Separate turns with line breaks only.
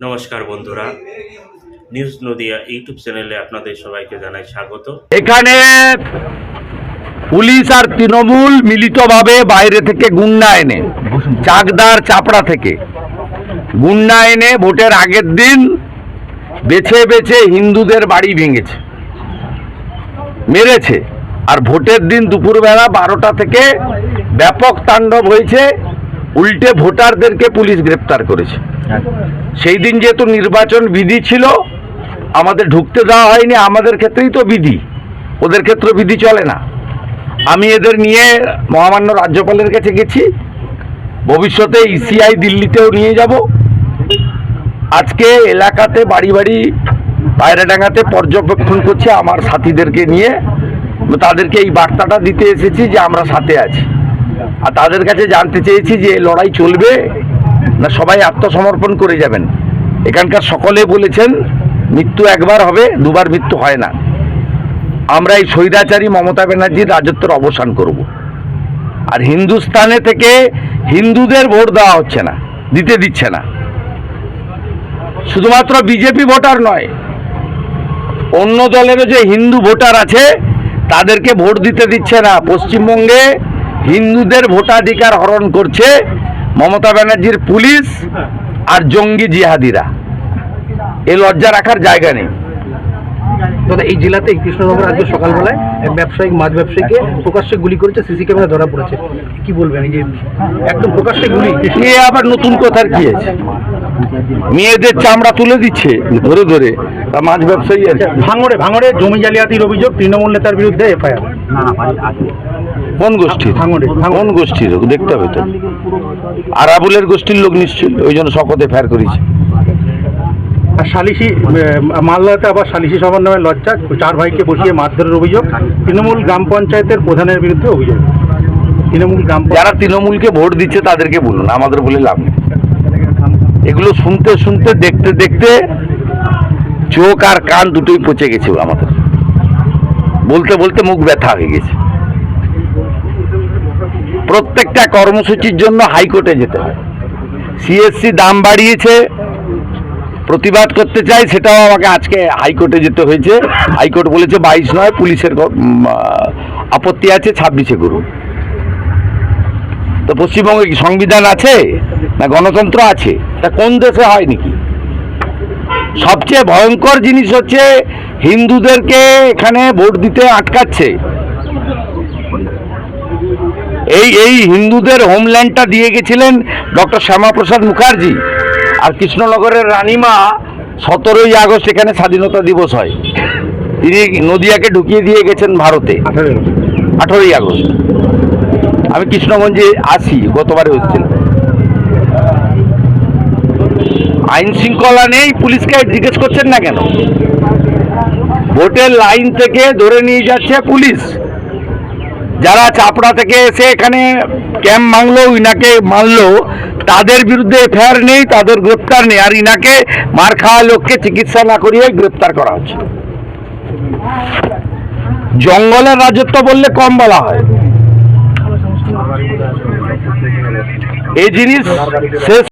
নমস্কার বন্ধুরা। News Nadia YouTube চ্যানেলে আপনাদের সবাইকে জানাই স্বাগত।
এখানে পুলিশ আর তৃণমূল মিলিতভাবে বাইরে থেকে গুন্ডা এনে, চাকদার চাপড়া থেকে গুন্ডা এনে ভোটের আগের দিন বেছে বেছে হিন্দুদের বাড়ি ভেঙেছে, মেরেছে। আর ভোটের দিন দুপুরবেলা বারোটা থেকে ব্যাপক তাণ্ডব হয়েছে। উল্টে ভোটারদেরকে পুলিশ গ্রেপ্তার করেছে। সেই দিন যেহেতু নির্বাচন বিধি ছিল, আমাদের ঢুকতে দেওয়া হয়নি, আমাদের ক্ষেত্রেই তো বিধি। ওদের ক্ষেত্রে বিধি চলে না। আমি এদের নিয়ে মহামান্য রাজ্যপালের কাছে গেছি। ভবিষ্যতে ইসিআই দিল্লিতেও নিয়ে যাব। আজকে এলাকাতে বাড়ি বাড়ি পায়রাডাঙ্গাতে পর্যবেক্ষণ করছে আমার সাথীদেরকে নিয়ে। তাদেরকে এই বার্তাটা দিতে এসেছি যে আমরা সাথে আছি। আর তাদের কাছে জানতে চেয়েছি যে লড়াই চলবে না সবাই আত্মসমর্পণ করে যাবেন। এখানকার সকলে বলেছেন, মৃত্যু একবার হবে, দুবার মৃত্যু হয় না। আমরা এই স্বৈরাচারী মমতা ব্যানার্জির রাজত্বের অবসান করব। আর হিন্দুস্তানে থেকে হিন্দুদের ভোট দেওয়া হচ্ছে না, দিতে দিচ্ছে না। শুধুমাত্র বিজেপি ভোটার নয়, অন্য দলেরও যে হিন্দু ভোটার আছে, তাদেরকে ভোট দিতে দিচ্ছে না। পশ্চিমবঙ্গে হিন্দুদের ভোটাধিকার হরণ করছে মমতা ব্যানার্জির পুলিশ আর জঙ্গি জিহাদিরা। এ লজ্জা রাখার জায়গা নেই।
দাদা এই জেলাতে কৃষ্ণনগর আজকে সকালবেলায় এক ব্যবসায়িক মাছ ব্যবসায়ীকে প্রকাশ্যে গুলি করেছে সিসি ক্যামেরা ধরা পড়েছে। কি বলবেন এই যে একদম প্রকাশ্যে গুলি?
এ আবার নতুন কথার কি আছে? মেয়েদের চামড়া তুলে দিচ্ছে ধরে ধরে। তা মাছ ব্যবসায়ী আর
ভাঙড়ে ভাঙড়ে জমি জালিয়াতির অভিযোগ তৃণমূল নেতার বিরুদ্ধে এফআইআর।
কোন গোষ্ঠীর। কোন গোষ্ঠীর দেখতে হবে তো। আরাবুলের গোষ্ঠীর লোক নিশ্চয়ই ওই জন্য শপথে ফের করেছে।
আর সালিসি মালদাতে আবার সালিসি সভার নামে লজ্জা চার ভাইকে বসিয়ে মারধরের অভিযোগ তৃণমূল গ্রাম পঞ্চায়েতের প্রধানের বিরুদ্ধে অভিযোগ। তৃণমূল গ্রাম
যারা তৃণমূলকে ভোট দিচ্ছে তাদেরকে বলুন আমাদের বলে লাভ নেই। এগুলো শুনতে শুনতে দেখতে দেখতে চোখ আর কান দুটোই পচে গেছে আমাদের। বলতে বলতে মুখ ব্যথা হয়ে গেছে। প্রত্যেকটা কর্মসূচির জন্য হাইকোর্টে যেতে হয়। সিএসসি দাম বাড়িয়েছে, প্রতিবাদ করতে চাই সেটাও আমাকে আজকে হাইকোর্টে যেতে হয়েছে। হাইকোর্ট বলেছে বাইশ নয়, পুলিশের আপত্তি আছে, ছাব্বিশে করুন। তো পশ্চিমবঙ্গে কি সংবিধান আছে, না গণতন্ত্র আছে? তা কোন দেশে হয় নাকি? সবচেয়ে ভয়ঙ্কর জিনিস হচ্ছে হিন্দুদেরকে এখানে ভোট দিতে আটকাচ্ছে। এই এই হিন্দুদের হোমল্যান্ডটা দিয়ে গেছিলেন ডক্টর শ্যামাপ্রসাদ মুখার্জি। আর কৃষ্ণনগরের রানীমা সতেরোই আগস্ট এখানে স্বাধীনতা দিবস হয়। তিনি নদিয়াকে ঢুকিয়ে দিয়ে গেছেন ভারতে। আঠেরোই আগস্ট। আমি কৃষ্ণগঞ্জে আসি গতবারে হচ্ছিল আইন শৃঙ্খলা নেই পুলিশকে জিজ্ঞেস করছেন না কেন? ভোটের লাইন থেকে ধরে নিয়ে যাচ্ছে পুলিশ। যারা চাপড়া থেকে এসে এখানে ক্যাম্প মাংলো ইনাকে মারলো, তাদের বিরুদ্ধে এফআইআর নেই, তাদের গ্রেপ্তার নেই। আর ইনাকে মার খাওয়া লোককে চিকিৎসা না করিয়ে গ্রেপ্তার করা হচ্ছে। জঙ্গলের রাজত্ব বললে কম বলা হয়। এই জিনিস শেষ